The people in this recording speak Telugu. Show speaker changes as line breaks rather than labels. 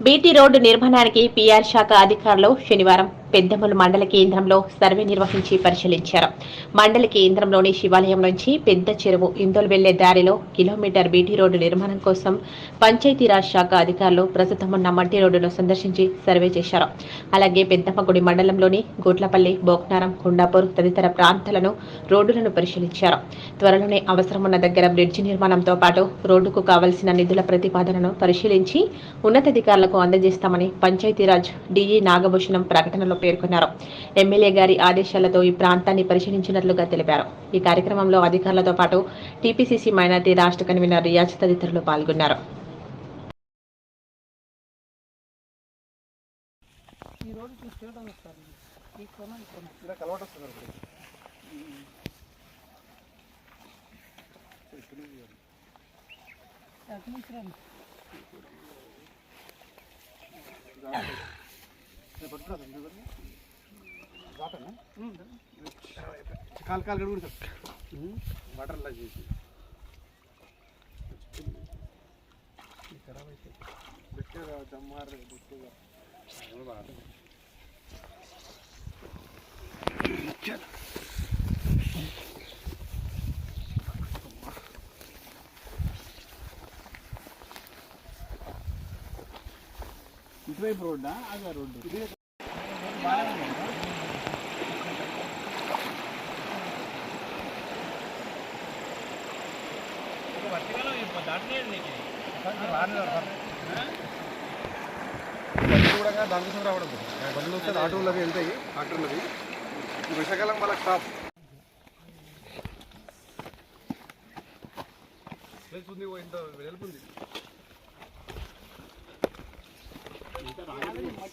బీటీ రోడ్డు నిర్మాణానికి పీఆర్ శాఖ అధికారులు శనివారం పెద్దమూలు మండల కేంద్రంలో సర్వే నిర్వహించి పరిశీలించారు. మండల కేంద్రంలోని శివాలయం నుంచి పెద్ద చెరువు ఇందోలు వెళ్ళే దారిలో కిలోమీటర్ బీటీ రోడ్డు నిర్మాణం కోసం పంచాయతీరాజ్ శాఖ అధికారులు ప్రస్తుతం ఉన్న మట్టి రోడ్డును సందర్శించి సర్వే చేశారు. అలాగే పెద్దమ్మగుడి మండలంలోని గోట్లపల్లి బోక్నారం కుండాపూర్ తదితర ప్రాంతాలను రోడ్డులను పరిశీలించారు. త్వరలోనే అవసరమున్న దగ్గర బ్రిడ్జి నిర్మాణంతో పాటు రోడ్డుకు కావలసిన నిధుల ప్రతిపాదనను పరిశీలించి ఉన్నతాధికారులకు అందజేస్తామని పంచాయతీరాజ్ డిఈ నాగభూషణం ప్రకటనలో పేర్కొన్నారు ఎమ్మెల్యే గారి ఆదేశాలతో ఈ ప్రాంతాన్ని పరిశీలించినట్లుగా తెలిపారు ఈ కార్యక్రమంలో అధికారులతో పాటు టీపీసీసీ మైనార్టీ రాష్ట్ర కన్వీనర్ రియాజ్ తదితరులు పాల్గొన్నారు
ఈ రోడ్డు ఈ
ఇలా వస్తుంది
అటు నుంచి రండి
నేను పట్టుకురా ఎందుకు వాటర్నా కాలు కాలు గడుగుడు వాటర్లా చేసి పెట్టారా దమ్మారు పెట్టేగా
ఇటువైపు రోడ్డా అదే రోడ్డు
బండ్లు కూడా దాని రావడం బండ్లు వస్తే ఆటోలు అవి వెళ్తాయి ట్రాక్టర్లు అవి వాళ్ళకి స్టాప్ ఉంది. ఇంత వెలుపుంది
మట్టి పోసింది నా సార్ ఓ పది సంవత్సరాలు పది పదిహేను సంవత్సరాలు
మట్టి రోడ్ మట్టి ఇదే మట్టి తీసారు
లైక్